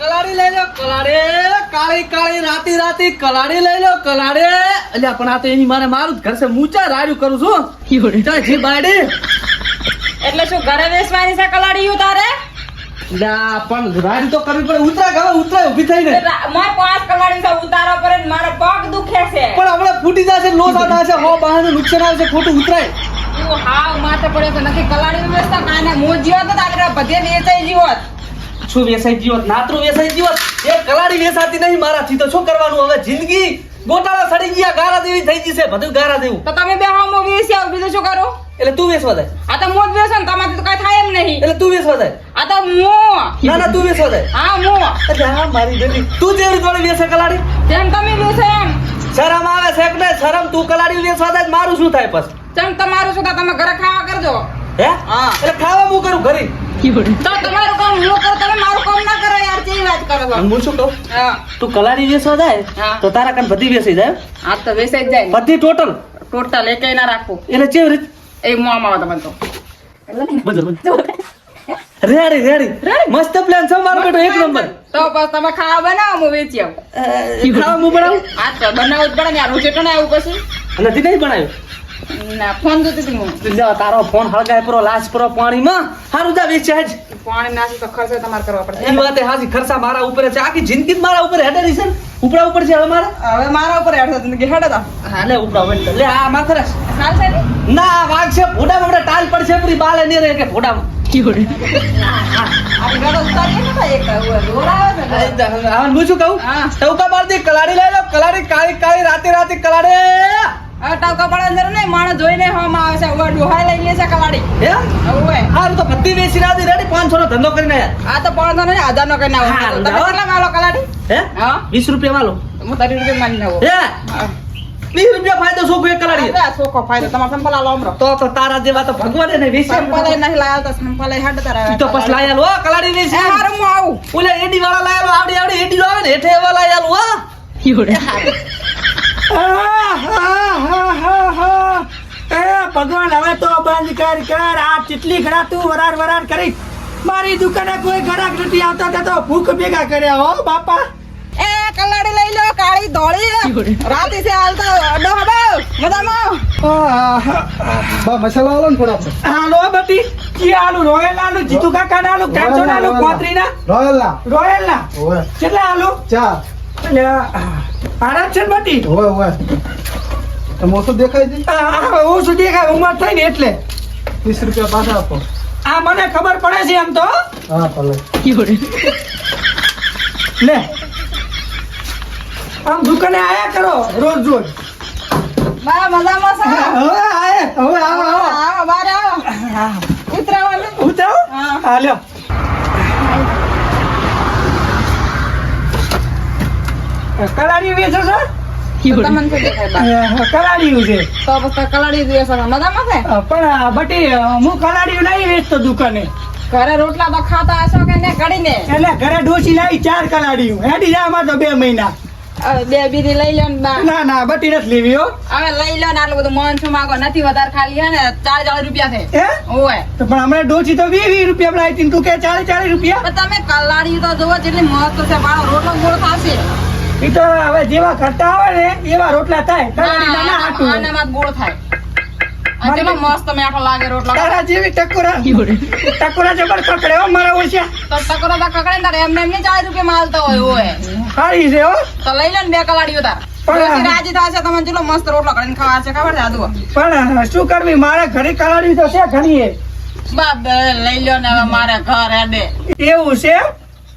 કલાડી લઈ લો કલાડે કાળી કાળી રાતી રાતી કલાડી લઈ લો કલાડે. અલ્યા પણ આ તો એની મારે મારું જ ઘર છે. મૂચા રાડ્યું કરું છું જી બાડી એટલે શું ઘરે વેસવાની છે કલાડીયું તારે? લા પણ રાડી તો કરવી પડે. ઉતરા ગાવા ઉતરા ઊભી થઈને. મોય પાંચ કલાડી છે ઉતારો પર મારો પગ દુખે છે. પણ હમણાં ફૂટી જશે લોસ આતા છે હો બહારનું નુકસાન આવશે ખોટું ઉતરાય. તું હાવ માથે પડ્યો છે નથી. કલાડી વ્યવસ્થા કાને જીવત તો તારે બધે વેચાઈ જીવત શું વેસાઈ જીવત નાતરું વેસાઈ જીવત એ કલાડી વેસાતી નહીં મારાથી તો શું કરવાનું? હવે જિંદગી ગોટાળા સડી ગયા ગારા જેવી થઈ જશે બધું ગારા જેવું. તો તમે બે હોમો વેસી આવ બીજું શું કરો? એટલે તું વેસવા જાય. આ તો હું વેસો ને તમારે તો કઈ થાય એમ નહીં. એટલે તું વેસવા જાય. આ તો મો. ના ના તું વેસવા જાય. હા મો. એટલે હા મારી બેટી. તું જેવી જોડે વેસે કલાડી? જેમ તમે વેસે એમ. શરમ આવે છે કે શરમ તું કલાડી વેસવા જાય મારું શું થાય પછી? તેમ તમારું શું થાય તમે ઘરે ખાવા કરજો. હે? હા. એટલે ખાવા હું કરું ઘરે? તો તમારું કામ હું કરું તમે મારું કામ ના કરો યાર કેવી વાત કરો છો. હું શું કહું? હા. તું કલાડી વેસવા જાય તો તારા કાન બધી વેસી જાય. આ તો વેચાઈ જ જાય. બધી ટોટલ ટોટલ એકેય ના રાખવું એટલે ચેવી રીત? એ મોં આવે તમને તો રેડી રેડી. મસ્ત પ્લાન છે મારો બેટો એક નંબર. તો બસ તમે ખાવા બનાવો હું વેચી આવું. ખાવા હું બનાવું? આ તો બનાવવું જ પડે ને યાર હું જેટલો આવું કશું નથી નહીં બનાવ્યું? ના ફોન તો હતી હું. તારો ફોન હળગાય પરો લાશ પરો પાણીમાં. હારું જા વેચે જ પાણી નાસી તો ખર્ચો તમારે કરવા એ વાતે હાજી ખર્ચા મારા ઉપર છે. આખી જિંદગી મારા ઉપર હેડે છે. ઉપડા ઉપર છે હવે મારા? હવે મારા ઉપર હેડે જિંદગી હેડે તા. હા લે ઉપરા ઉપર. લે આ માથે રાખ. ચાલશે ને? ના વાગ છે ભોડા ભોડા ટાલ પડશે પૂરી બાલે નહીં રહે કે ફોડામાં આ ગાડો ઉતારીએ ને ભાઈ એક રોડ આવે ને. હા હું શું કહું? હા. બાર દે કલાડી લઈ લો કલાડી કાળી કાળી રાતે રાતે કલાડે. હવે ટાવકા પડે અંદર નહીં માણસ જોઈને હોમાં આવે છે હવે ડોહાઈ લઈ લે છે કલાડી. હે હવે હારું તો બધી વેચી રાતી રેડી પાંચસો નો ધંધો કરીને યાર આ તો પડતો ને હજાર નો ના હા, હોય તમે. કેટલા માલો કલાડી? હે? હા? વીસ રૂપિયા વાલો હું તારી રૂપિયા માની નાખું. હે? હા. રૂપિયા ફાયદો કોઈ કલાડી આ ફાયદો. તમારે સંપલ આલો હમણાં. તો તો તારા જેવા તો ભગવાન ને વેચી સંપલ નહીં લાયા તો સંપલ એ તારા તો પછી લાયાલ હો કલાડી હારું હું આવું. ઓલે એડી વાળા લાયાલો આવડી આવડી એડી આવે ને હેઠે એવા લાયાલ હા. એ ભગવાન હવે તો બંધ કર કર આ ચીટલી ઘડા તું વરાર વરાર કરી. મારી દુકાને કોઈ ગ્રાહક નથી આવતા તે તો ભૂખ ભેગા કર્યા હો બાપા. એ કલાડી લઈ લો કાળી ધોળી. રાતે છે હાલતો અડો હડો. મજામાં? મસાલા આલો ને થોડા હાલો બટી કી આલુ? રોયલ આલુ જીતુ કાકા ના આલુ કાંચો ના આલુ. કોતરી ના રોયલ ના રોયલ ના કેટલા આલુ? ચાર. એટલે આરામ છે બટી ઓવે. ઓવે સમોસો દેખાય છે? ઓછું દેખાય હું સુધી કાંઈ ઉંમર થઈ ને એટલે. ત્રીસ રૂપિયા પાછા આપો. આ મને ખબર પડે છે એમ તો. હા ભલે. લે. આમ દુકાને આયા કરો રોજ રોજ. બા મજામાં છે? હવે આયે હવે આવો આવો. આવો બાર આવો. ઉતરાવાનું ઉતરાવો હા. હા લ્યો. કલારી વેચો બા? કલાડીયું છે. તો પછી કલાડી જ મજામાં છે? પણ બટી હું કલાડીયું નહીં વેચતો દુકાને. ઘરે રોટલા તો ખાતા હશો કે ને કડીને એટલે ઘરે ઢોસી લાવી ચાર કલાડીયું. હેડી અમારે તો બે મહિના. બે બીજી લઈ લો ને ના ના બટી નથી લેવી હો. હવે લઈ લો ને આટલું બધું મન છું માગો? નથી વધારે ખાલી હે ને? ચાર ચાર રૂપિયા છે. ઓય તો પણ હમણાં ડોસી તો વીસ વીસ રૂપિયા લાવી તું કે ચાલીસ ચાલીસ રૂપિયા? તમે કલાડી તો જોવો જેટલી મહત્વ છે. મારો રોટલો ગોળ થશે. એ તો હવે જેવા કરતા આવે ને એવા રોટલા થાય. કલાડી ના હાટું. આનામાં ગોળ થાય. અને મસ્ત મેઠો લાગે રોટલો. તારા જેવી ટકોરા ટકોરા જબર પકડે હો મારા ઓછા. તો ટકોરો તો કકડે તારે એમને એમને ચાર રૂપિયા માલતો હોય ઓય. સારી છે હો. તો લઈ લો ને બે કલાડીઓ તાર. પણ- રાજી થશે તમને ચેટલો મસ્ત રોટલો કરીને ખાવા છે ખબર છે આદુ પણ શું કરવી? મારે ઘરે કલાડી તો છે ઘણી. બાપ લઈ લો ને હવે મારે ઘર હેડે. એવું છે?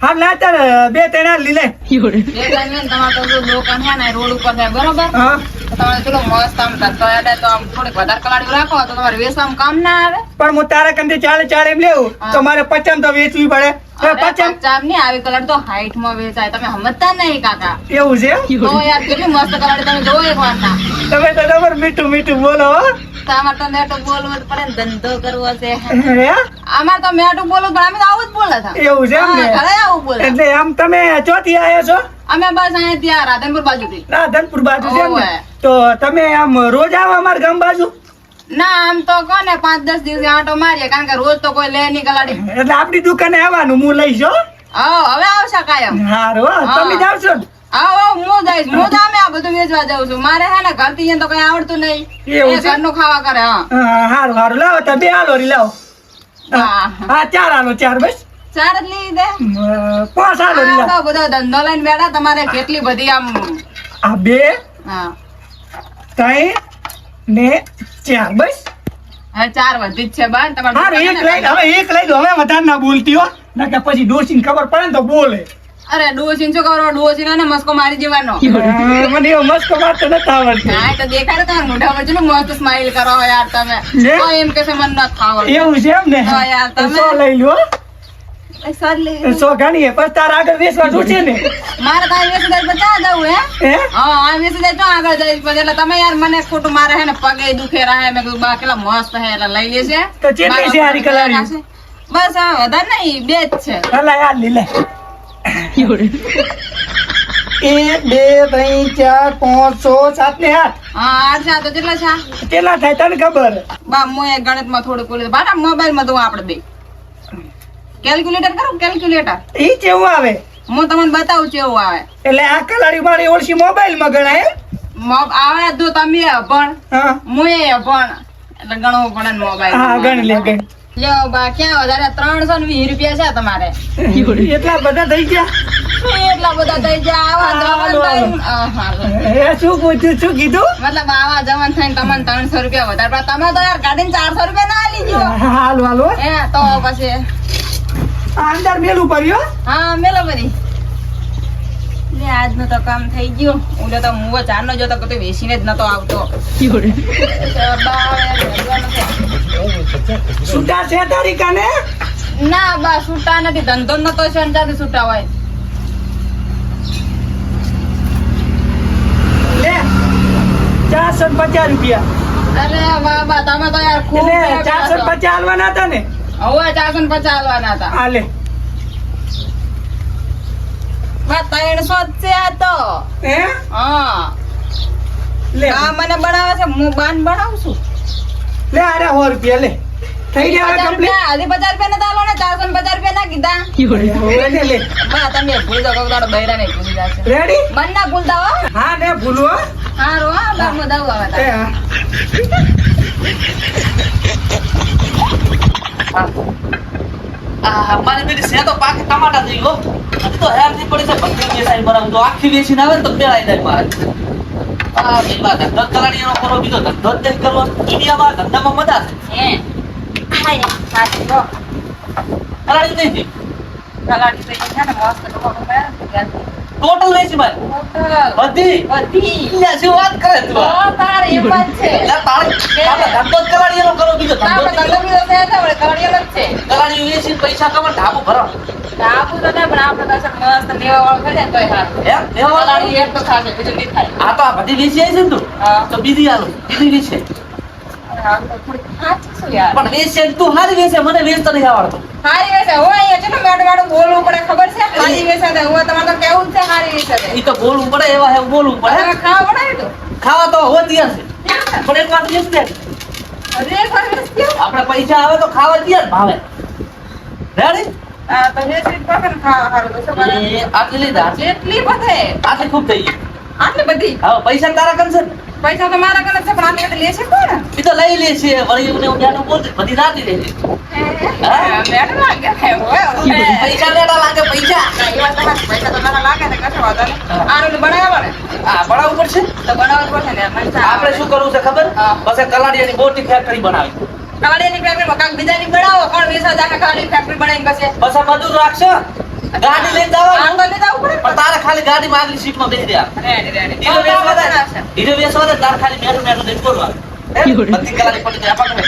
હા તાર બે ત્રણ લીલે બે ત્રણ તમારે તો દુકાન છે ને રોડ ઉપર છે બરોબર? હા. તમારે ચેટલો મસ્ત આમ ધક્કો હેડે તો આમ થોડીક વધારે કલાડીઓ રાખો તો તમારે વેચવામાં કામ ના આવે? પણ હું તારા કંદે ચાલે ચાલે એમ લેવું. તો મારે પચમ તો વેચવી પડે. પચમ. ની આવી કલર તો હાઈટમાં વેચાય. તમે સમજતા નહીં કાકા. એવું છે તો યાર કેટલી મસ્ત કલર તમે જોવો એક વાર તમે તો મીઠું મીઠું બોલો હો. તમારે તો મેટું બોલવું પડે ને ધંધો કરવો છે. હે? તો મેટું બોલવું પણ અમે તો આવું જ બોલે છે. એવું છે એમ ઘરે આવું બોલે. એટલે આમ તમે ચોથી આયા છો? અમે બસ અહીંયા ત્યાં રાધનપુર બાજુ છે. તો તમે આમ રોજ આવો અમારા ગામ બાજુ? ના આમ તો કોને પાંચ દસ દિવસે આંટો મારીએ કારણ કે રોજ તો કોઈ લે નહીં કલાડી. એટલે આપણી દુકાને આવવાનું હું લઈશ હો. હવે આવશે કાયમ. હારું હો, તમે જાવ છો ને? આવો આવો, હું જઈશ હું જામે આ બધું વેચવા જાઉં છું. મારે હે ને ઘરથી તો કઈ આવડતું નહીં. એ ઘરનું ખાવા કરે હા. હા, હારું હારું. લાવો તો બે હાલોરી લાવો. હા. હા. ચાર હાલો ચાર બસ. ચાર જ લઈ દે. અમ, પાંચ હાલોરી લાવો. બધો ધંધો લઈને બેઠા તમારે કેટલી બધી આમ આ બે હા. ત્રણ ને ચાર બસ. હા ચાર વધી જ છે બાન તમારે એક લઈ હવે એક લઈ દો હવે વધારે ના બોલતી હો. કે પછી ડોશીને ખબર પડે ને તો બોલે. અરે ડોસીન શું કરો ડોસીન ને મસ્કો મારી દેવાનો મને એવો મસ્ત મારતો નથી આવડતી. હા તો દેખાડે તમારા મોઢા પર ચલો મસ્ત સ્માઈલ કરો યાર તમે. તો એમ કે છે મન ન ખાવ એવું છે એમ ને? હા, યાર, તમે- સો લઈ લો સો ઘણી પછી તારા આગળ વેચવા જોશે ને. મારે તો આ વીસ હજાર પચાસ જવું હે? હે? હા આ વીસ હજાર તો આગળ જઈશ પછી? એટલે તમે યાર મને ખોટું મારે હે ને પગે દુખે રહે મેં કીધું બા કેટલા મસ્ત હે એટલે લઈ લેશે તો ચેટલી છે હારી કલાડી? બસ આ વધારે નહીં બે જ છે. યાર એક બે ત્રણ ચાર પાંચ છ સાત ને આઠ. આઠ આ તો કેટલા છે? કેટલા થાય તને ખબર? બા હું એ ગણિતમાં થોડું બોલી બાટા મોબાઈલમાં દઉં આપણે બે. કેલ્ક્યુલેટર કરો કેલ્ક્યુલેટર ઈ કેવું આવે? હું તમને બતાવું એવું આવે. એટલે આ કલાડી મારી ઓળશી મોબાઈલમાં ગણાય? મોબ- આવે તો તમે અભણ હા. એ અભણ એટલે ગણવું પડે મોબાઈલ હા ગણ લે ગણ. લ્યો બા ક્યાં વધારે? ત્રણસો ને વીસ રૂપિયા છે તમારે. એટલા બધા થઈ ગયા? એટલા બધા થઈ જાય આવા જવાન હાલો. થઈને- આ, હાલો. એ શું પૂછ્યું શું કીધું? મતલબ આવા જવાન થઈને તમને ત્રણસો રૂપિયા વધારે તમે તો યાર ગાડીને ચારસો રૂપિયા ના લીધો હાલ હાલો. હે તો પછી. અંદર મેલું પડ્યો હા. મેલો લે આજનું તો કામ થઈ ગયું. હું તો મુવો ચારનો જોતો કે તું વેચીને જ નતો આવતો. બા, છે. છૂટા છે તારી કાને? ના બા છૂટા નથી. ધંધો નતો છે અંજાથી છૂટા હોય? લે ચારસો પચાસ રૂપિયા. અરે વાહ બા તમે તો યાર ખૂબ ચારસો પચાસ હાલવાના હતા ને? હવે ચારસો પચાસ આલવાના હતા. આ બા ત્રણસો જ છે આ તો. હે? હા. લે. આ મને બનાવે છે હું બાન બનાવું છું. લે અરે સો રૂપિયા લે. થઈ ગયા કમ્પ્લીટ આજે પચાસ રૂપિયા ના આલો ને ચારસો ને પચાસ રૂપિયા ના કીધા. લે લે. બા તમે ભૂલી બૈરા ને ભૂલી જશે રેડી મન ના ભૂલતા હો. હા ને ભૂલો હા. રો હા બા હું. દઉં હવે હા. મારી બેટી છે તો પાકી ટમાટા થઈ ગયો હજી તો હેરથી પડી છે વેચાઈ બનાવું તો આખી વેચીને આવે ને તો પેલાઈ જાય મારે. આ બેમાં ધંધો કલાડીનો કરો બીજો ધંધો જ કરવો. દુનિયામાં ધંધામાં મજા છે. હે. હાય, સાચી કહો. કલાડી થઈ કલાડી છે. ને મસ્ત લોકો ટોટલ નહીં મારે બધી. બધી. શું વાત કરે તું તો તાર એમ જ છે. એટલે તારે ધંધો કરો બીજો ધંધો ધંધો બીજો છે તો આપણે જ છે. કરો. એ છે પૈસા કમાવા ઢાબો ભરો. આપું તો ના પણ આપણે પાસે મસ્ત લેવા વાળું તોય કલાડી એક તો ખાશે, બીજું નહીં થાય. આ તો આ બધી વેચી આવી છે ને તું? તો બીજી આલો બીજી વેચે. પણ વેચે તું હારી વેચે મને વેચતા નહીં આવડતું. હારી વેચે. હવે અહીંયા છે ને મેડમ મેડમ બોલવું પડે? ખબર છે? હારી વેચે છે. હવે તમારે તો કેવું છે હારી વેચે છે. ઈ તો બોલવું પડે એવા હે બોલવું પડે. ખાવા બનાવ્યું તું? ખાવા તો હવે તૈયાર પણ એક વાત વેચ દે હજી એક વાર વેચતી આવું? આપણે પૈસા આવે તો ખાવા તૈયાર ભાવે. રેડી આટલી લીધા. આટલી ખૂબ થઈ આટલી બધી? પૈસા તારા કરશે ને. પૈસા તો મારા કને છે પણ આટલી લે છે કોણ? ઈ તો લઈ લે છે વળી ને એવું જાડું બોલતે બધી રાતી લે છે. પૈસા લેતા લાગે પૈસા. ના, એ. પૈસા તો મારા લાગે ને કશો વાંધો નહીં. આનું બનાવવા ને હા બનાવવું પડશે? તો બનાવવું પડશે ને આપણે શું કરવું છે ખબર? હા. પછી કલાડિયાની બોટી ફેક્ટરી બનાવી. કલાડિયાની ફેક્ટરીમાં કાંઈક બીજાની બનાવો કોણ વીસ હજાર કલાડીની ફેક્ટરી બનાવીને કશે પછી બધું રાખશો? ગાડી લઈને જાવ આંગો તો પણ તારે ખાલી ગાડીમાં આગલી સીટમાં બેસી રહ્યા. હીરો વેચવા દે. દે તારે ખાલી બધી પડી જાય આપણને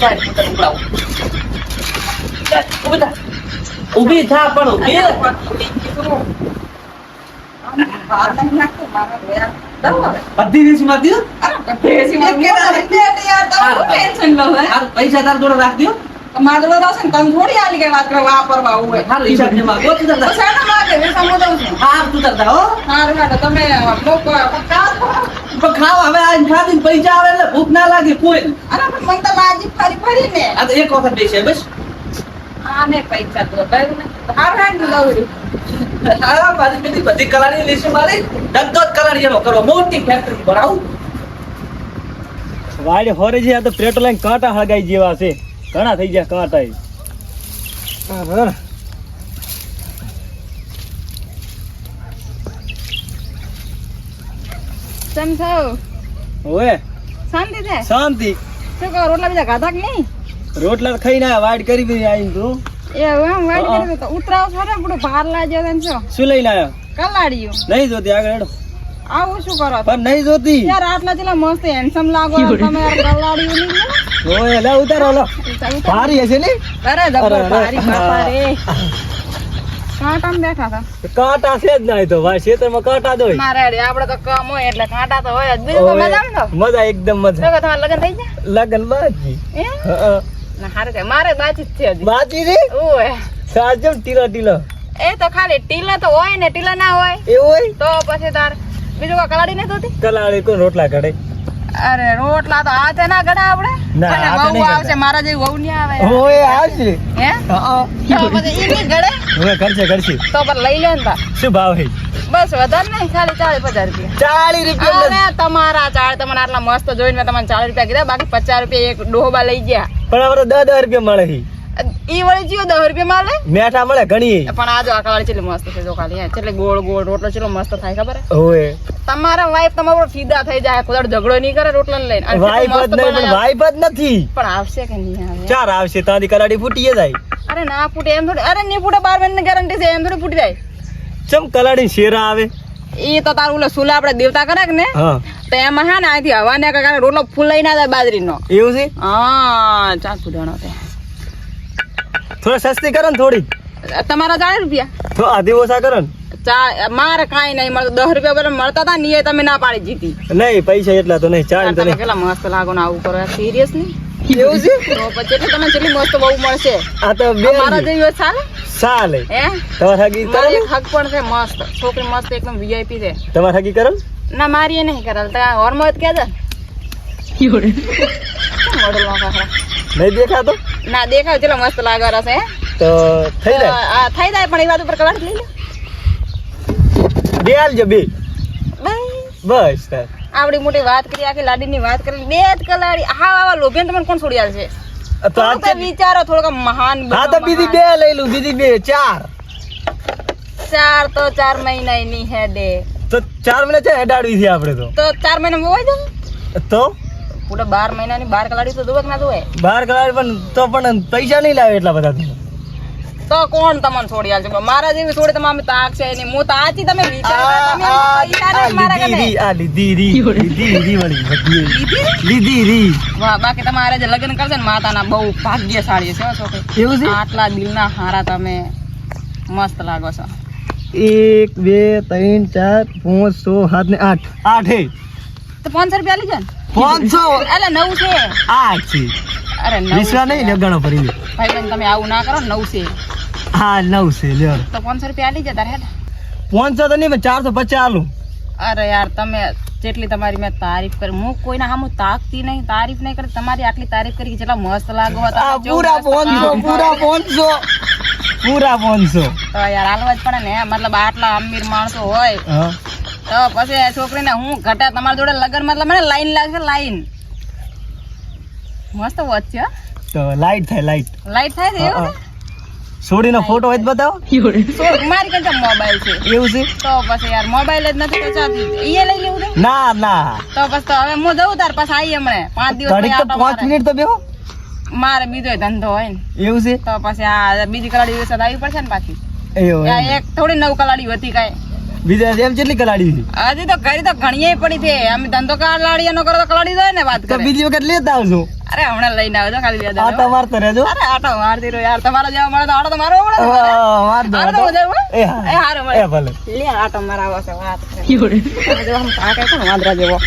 થાય તને ઉપડાવું ઊભી થા ઊભી થા પણ ઊભી બધી રીતમાં દ્યો હારું પૈસા તાર જોડે રાખ દ્યો હારું હિસાબ જમા ગોતી દે હા તું કરતા હો. પણ ખાવા હવે આ ખાધીને પૈસા આવે એટલે ભૂખ ના લાગે કોઈ આ તો એક વખત બેસે બસ. આને પૈસા તો ગયું ને હારું હારું લવડ્યું હા મારી બધી બધી કલાડી લેશે મારી. ધંધો જ કલાડીનો કરો. મોટી ફેક્ટરી ભરાવું વાડ હોરે છે આ તો પેટ્રોલ લાઈન કાંટા હળગાઈ જેવા છે. ઘણા થઈ ગયા કાંટા. બરાબર. ચમ છો ઓએ શાંતિ છે? શાંતિ. શું કહો રોટલા બીજા ખાધા કે નહીં? રોટલા ખાઈને વાડ કરી દીધી આવીને તું. એ હવે કરી તો ઉતરાવ બધું ભાર લાગ્યો તને છો શું? લઈને આવ્યો? કલાડિયું નહીં જોતી આગળ હેડો. આવું શું કરો પણ નહીં જોતી. યાર આટલા જેટલા મસ્ત હેન્ડસમ લાગો તમે નહીં ઓએ લે ઉતારો લો. ભારી હશે ને? અરે જબર અરે, અરે. ભારી બાપા રે. કાંટામાં બેઠા હતા. કાંટા છે જ નહીં તો ભાઈ ખેતરમાં કાંટા જ હોય. મારે રે આપણે તો કમ હોય એટલે કાંટા તો હોય જ. બીજું કોઈ મજા તો? મજા એકદમ મજા. કે તમારે લગ્ન થઈ લગન બાકી. ના હારું છે મારે બાકી રે ઓય. સાજમ ટીલો ટીલો. એ તો ખાલી ટીલા તો હોય ને ટીલા ના હોય. એવું હોય? તો પછી તાર બીજું કલાડી નથી હોતી કલાળી કોઈ રોટલા ઘડે અરે રોટલા તો હાથે ના ગડા આપણે ના, વહુ આવશે મારા જેવી વહુ નહીં આવે. ઓએ આવશે હે? હા તો પછી ઈ નહીં હવે કરશે કરશે. તો પર લઈ લે ને શું ભાવ હે બસ વધારે નહીં ખાલી ચાલીસ પચાસ રૂપિયા. ચાલી રૂપિયા અરે તમારા ચાળ તમને આટલા મસ્ત જોઈને મેં તમને ચાલીસ રૂપિયા કીધા બાકી પચાસ રૂપિયા એક ડોહબા લઈ ગયા. પણ આપણે દસ દસ રૂપિયા મળે છે. ઈ વળી જીઓ 10 રૂપિયા માલે? મેઠા મળે ઘણી. પણ આ જો આ કાળી ચેટલી મસ્ત છે જો ખાલી હે ચેટલી ગોળ ગોળ રોટલો ચેટલો મસ્ત થાય ખબર ઓએ તમારા વાઈફ તમારો ફીદા થઈ જાય ખુદ ઝઘડો નહીં કરે રોટલા લઈને. વાઈફ જ નહીં પણ વાઈફ જ નથી. પણ આવશે કે નહીં આવે? ચાર આવશે તારી કલાડી ફૂટીએ જાય. અરે ના ફૂટે એમ થોડી અરે નહીં ફૂટે બાર મહિનાની ગેરંટી છે એમ થોડી ફૂટી જાય. ચમ કલાડી શેરા આવે? ઈ તો તારું ઓલો સુલા આપણે દેવતા કરે ને? હા. તો એમાં હા ને અહીંથી હવાને કારણે રોટલો ફૂલાઈ ના જાય બાજરીનો. એવું છે? હા ચાલ ફૂટાણો છે થોડા સસ્તી કરો ને થોડી તમારા ચાલીસ રૂપિયા? તો આધી ઓછા કરો ને. મારે કાંઈ નહીં મળતું દસ રૂપિયા પેલા મળતા હતા ને એ તમે ના પાડી જીતી. નહીં પૈસા એટલા તો નહીં ચાલ તમે કેટલા મસ્ત લાગો ને આવું કરો સિરિયસ નહીં? એવું છે? પછી એટલે તમને કેટલી મસ્ત બહુ મળશે. આ તો બે મારા જેવી હોય ચાલે ચાલે હે? તમારે હગી કરો હક પણ છે મસ્ત. છોકરી મસ્ત એકદમ વીઆઈપી છે. તમારે હગી કરો ના મારી એ નહીં કરાલ તો હોર્મોન કે. નહીં દેખાતો ના દેખાવ ચલો મસ્ત લાગવા છે તો થઈ જાય આ થઈ જાય પણ એ વાત ઉપર કલાક લઈ લે બે આલજો બે બસ. તાર. આવડી મોટી વાત કરી આખી લાડીની વાત કરી બે જ કલાડી હા આવા લોભિયાને તમને કોણ છોડી આલશે તો આ વિચારો થોડોક મહાન હા તો બીજી. બે લઈ લઉં બીજી બે ચાર ચાર તો ચાર મહિના ની હેડે તો ચાર મહિના છે હેડાડવી છે આપણે તો તો ચાર મહિના હોય જાય તો પૂરા બાર મહિનાની બાર કલાડી તો ધોવે કે ના ધોવે બાર કલાક પણ તો પણ પૈસા નહીં લાવે એટલા બધા તો. કોણ તમને છોડી આલશે? મારા જેવી છોડી તમે તાક છે નહીં. હું તો તમે લીધી રી, બાકી તમારે જે લગ્ન કરશે ને માતાના બહુ ભાગ્યશાળી છે છોકરી. એવું છે? આટલા દિલના હારા તમે મસ્ત લાગો છો. એક બે ત્રણ ચાર પાંચ છ સાત ને આઠ. આઠ તો પાંચસો રૂપિયા લીધા ને? પાંચસો. એટલે નવ છે. આઠ છે. અરે નવ વિશ્વા નહીં લગાણો ફરી ભાઈ તમે આવું ના કરો નવ છે. હા નવ છે લ્યો. તો પાંચસો રૂપિયા લીધા તારે હેડ. પાંચસો તો નહીં ચારસો પચાસ આલું. અરે યાર તમે જેટલી તમારી મેં તારીફ કરી હું કોઈના સામે તાકતી નહીં તારીફ નહીં કરી તમારી આટલી તારીફ કરી જેટલા મસ્ત લાગો હતા પૂરા પાંચસો પૂરા પાંચસો. પૂરા પાંચસો. તો યાર હાલવા જ પડે ને મતલબ આટલા અમીર માણસો હોય. તો પછી છોકરીને હું ઘટા તમારા જોડે લગન મતલબ મને લાઈન લાગશે લાઈન. મસ્ત વોચ છે તો લાઈટ થાય લાઈટ લાઈટ થાય છે એવું છોડીનો ફોટો હોય બતાવો. મારી કંઈ મોબાઈલ છે? એવું છે? તો પછી યાર મોબાઈલ જ નથી તો એ લઈ લેવું ના ના. તો પછી તો હવે હું જઉં તાર પાસે આવી હમણે. પાંચ દિવસ પાંચ. મિનિટ તો બેહો. મારે બીજો ધંધો હોય ને. એવું છે? તો પછી આ બીજી કલાડી દિવસે આવી પડશે ને પાછી. એક થોડી નવ કલાડી હતી કાંઈ. બીજા એમ કેટલી કલાડી આજે તો કરી તો ઘણીએ પડી છે. અમે ધંધો કલાડી નો કરો તો કલાડી દો ને વાત કરે. બીજી વખત લેતા આવજો. અરે હમણાં લઈને આવજો ખાલી બે આટો મારતો રહેજો. અરે આટો મારતી રહ્યો યાર. તમારા જેવા મળે તો આટો તો મારવો પડે માર દો આટો તો આટો. વધારે મળે? એ હા. મળે. એ ભલે. લે આટો મારાવો છે વાત કરે. જો આમ કાકા કોણ વાંદરા જેવો?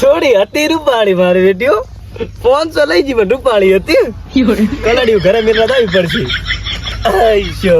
છોડી હતી રૂપાળી મારી બેટીઓ. પાંચસો લઈ જી પણ રૂપાળી હતી. કલાડી ઘરે મેળવા આવી પડશે. આઈશો